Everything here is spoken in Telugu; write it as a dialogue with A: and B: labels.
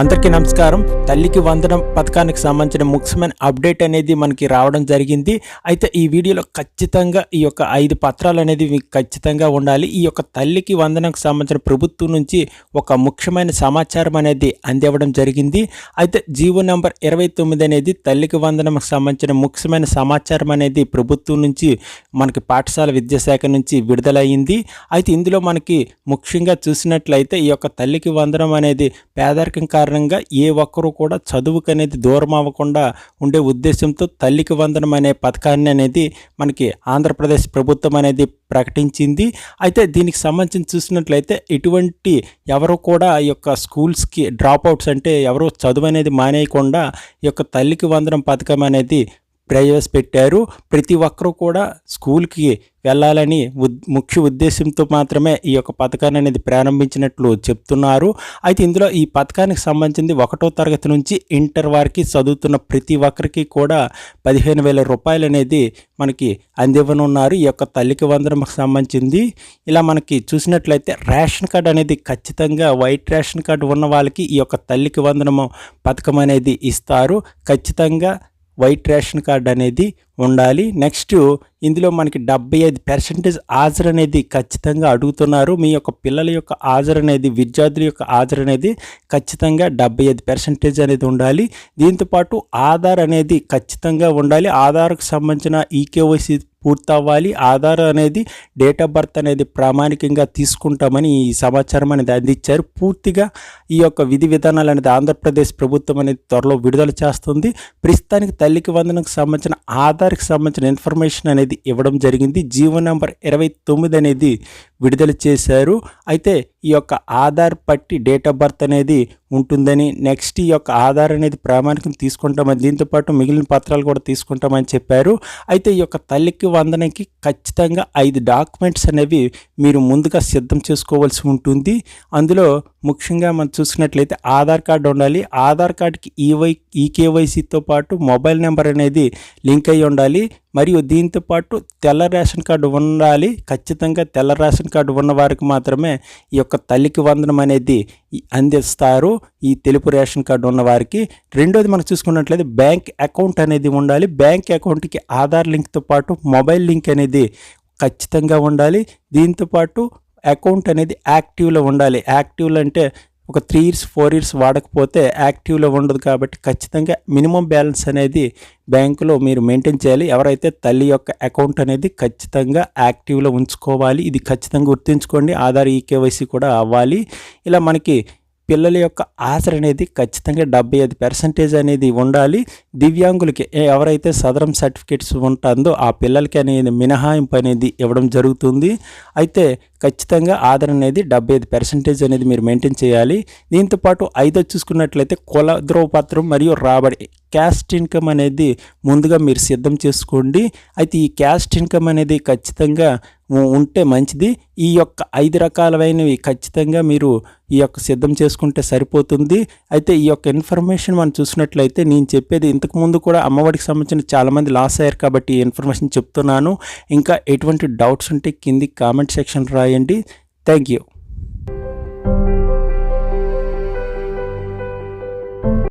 A: అందరికీ నమస్కారం. తల్లికి వందనం పథకానికి సంబంధించిన ముఖ్యమైన అప్డేట్ అనేది మనకి రావడం జరిగింది. అయితే ఈ వీడియోలో ఖచ్చితంగా ఈ యొక్క ఐదు పత్రాలు అనేది మీకు ఖచ్చితంగా ఉండాలి. ఈ యొక్క తల్లికి వందనకు సంబంధించిన ప్రభుత్వం నుంచి ఒక ముఖ్యమైన సమాచారం అనేది అందివ్వడం జరిగింది. అయితే జీవో నెంబర్ ఇరవై తొమ్మిది అనేది తల్లికి వందనకు సంబంధించిన ముఖ్యమైన సమాచారం అనేది ప్రభుత్వం నుంచి మనకి పాఠశాల విద్యాశాఖ నుంచి విడుదలయ్యింది. అయితే ఇందులో మనకి ముఖ్యంగా చూసినట్లయితే ఈ యొక్క తల్లికి వందనం అనేది పేదరికం కారణంగా ఏ ఒక్కరూ కూడా చదువుకు అనేది దూరం అవ్వకుండా ఉండే ఉద్దేశంతో తల్లికి వందనం అనే పథకాన్ని అనేది మనకి ఆంధ్రప్రదేశ్ ప్రభుత్వం అనేది ప్రకటించింది. అయితే దీనికి సంబంధించి చూసినట్లయితే ఇటువంటి ఎవరు కూడా ఈ యొక్క స్కూల్స్కి డ్రాప్ అవుట్స్ అంటే ఎవరు చదువు అనేది మానేయకుండా ఈ యొక్క తల్లికి వందనం పథకం అనేది ప్రవేశపెట్టారు ప్రతి ఒక్కరూ కూడా స్కూల్కి వెళ్ళాలని ఉద్ ముఖ్య ఉద్దేశంతో మాత్రమే ఈ యొక్క పథకాన్ని అనేది ప్రారంభించినట్లు చెప్తున్నారు. అయితే ఇందులో ఈ పథకానికి సంబంధించి ఒకటో తరగతి నుంచి ఇంటర్ వారికి చదువుతున్న ప్రతి ఒక్కరికి కూడా పదిహేను వేల రూపాయలు అనేది మనకి అందివ్వనున్నారు. ఈ యొక్క తల్లికి వందనకు సంబంధించింది. ఇలా మనకి చూసినట్లయితే రేషన్ కార్డు అనేది ఖచ్చితంగా వైట్ రేషన్ కార్డు ఉన్న వాళ్ళకి ఈ యొక్క తల్లికి వందనము పథకం అనేది ఇస్తారు. ఖచ్చితంగా వైట్ రేషన్ కార్డ్ అనేది ఉండాలి. నెక్స్ట్ ఇందులో మనకి డెబ్బై ఐదు పర్సెంటేజ్ హాజరు అనేది ఖచ్చితంగా అడుగుతున్నారు. మీ యొక్క పిల్లల యొక్క హాజరు అనేది విద్యార్థుల యొక్క హాజరు అనేది ఖచ్చితంగా డెబ్బై ఐదు పర్సెంటేజ్ అనేది ఉండాలి. దీంతోపాటు ఆధార్ అనేది ఖచ్చితంగా ఉండాలి. ఆధార్కు సంబంధించిన ఈకేవైసీ పూర్తవ్వాలి. ఆధార్ అనేది డేట్ ఆఫ్ బర్త్ అనేది ప్రామాణికంగా తీసుకుంటామని ఈ సమాచారం అనేది అందించారు. పూర్తిగా ఈ యొక్క విధి విధానాలు అనేది ఆంధ్రప్రదేశ్ ప్రభుత్వం అనేది త్వరలో విడుదల చేస్తుంది. ప్రస్తుతానికి తల్లికి వందనకు సంబంధించిన ఆధార్కి సంబంధించిన ఇన్ఫర్మేషన్ అనేది ఇవ్వడం జరిగింది. జీవో నెంబర్ ఇరవై తొమ్మిది అనేది విడుదల చేశారు. అయితే ఈ యొక్క ఆధార్ పట్టి డేట్ ఆఫ్ బర్త్ అనేది ఉంటుందని నెక్స్ట్ ఈ యొక్క ఆధార్ అనేది ప్రామాణికం తీసుకుంటామని దీంతోపాటు మిగిలిన పత్రాలు కూడా తీసుకుంటామని చెప్పారు. అయితే ఈ యొక్క తల్లికి వందనకి ఖచ్చితంగా ఐదు డాక్యుమెంట్స్ అనేవి మీరు ముందుగా సిద్ధం చేసుకోవాల్సి ఉంటుంది. అందులో ముఖ్యంగా మనం చూసుకున్నట్లయితే ఆధార్ కార్డు ఉండాలి. ఆధార్ కార్డుకి ఈవై ఈకేవైసీతో పాటు మొబైల్ నెంబర్ అనేది లింక్ అయి ఉండాలి. మరియు దీంతో పాటు తెల్ల రేషన్ కార్డు ఉండాలి. ఖచ్చితంగా తెల్ల రేషన్ కార్డు ఉన్న వారికి మాత్రమే ఈ యొక్క తల్లికి వందనం అనేది అందిస్తారు. ఈ తెలుపు రేషన్ కార్డు ఉన్న వారికి. రెండోది మనం చూసుకున్నట్లయితే బ్యాంక్ అకౌంట్ అనేది ఉండాలి. బ్యాంక్ అకౌంట్కి ఆధార్ లింక్తో పాటు మొబైల్ లింక్ అనేది ఖచ్చితంగా ఉండాలి. దీంతో పాటు అకౌంట్ అనేది యాక్టివ్లో ఉండాలి. యాక్టివ్లో అంటే ఒక త్రీ ఇయర్స్ ఫోర్ ఇయర్స్ వాడకపోతే యాక్టివ్లో ఉండదు కాబట్టి ఖచ్చితంగా మినిమం బ్యాలెన్స్ అనేది బ్యాంకులో మీరు మెయింటైన్ చేయాలి. ఎవరైతే తల్లి యొక్క అకౌంట్ అనేది ఖచ్చితంగా యాక్టివ్లో ఉంచుకోవాలి ఇది ఖచ్చితంగా గుర్తుంచుకోండి. ఆధార్ ఈకేవైసీ కూడా అవ్వాలి. ఇలా మనకి పిల్లల యొక్క ఆశ అనేది ఖచ్చితంగా డెబ్బై ఐదు పర్సెంటేజ్ అనేది ఉండాలి. దివ్యాంగులకి ఎవరైతే సదరం సర్టిఫికేట్స్ ఉంటుందో ఆ పిల్లలకి అనేది మినహాయింపు అనేది ఇవ్వడం జరుగుతుంది. అయితే ఖచ్చితంగా ఆధార్ అనేది డెబ్బై ఐదు పర్సెంటేజ్ అనేది మీరు మెయింటైన్ చేయాలి. దీంతోపాటు ఐదో చూసుకున్నట్లయితే కుల ధ్రువపత్రం మరియు రాబడి క్యాస్ట్ ఇన్కమ్ అనేది ముందుగా మీరు సిద్ధం చేసుకోండి. అయితే ఈ క్యాస్ట్ ఇన్కమ్ అనేది ఖచ్చితంగా ఉంటే మంచిది. ఈ యొక్క ఐదు రకాలైనవి ఖచ్చితంగా మీరు ఈ యొక్క సిద్ధం చేసుకుంటే సరిపోతుంది. అయితే ఈ యొక్క ఇన్ఫర్మేషన్ మనం చూసినట్లయితే నేను చెప్పేది ఇంతకుముందు కూడా అమ్మఒడికి సంబంధించిన చాలామంది లాస్ అయ్యారు కాబట్టి ఈ ఇన్ఫర్మేషన్ చెప్తున్నాను. ఇంకా ఎటువంటి డౌట్స్ ఉంటే కింది కామెంట్ సెక్షన్ రాయండి. Thank you.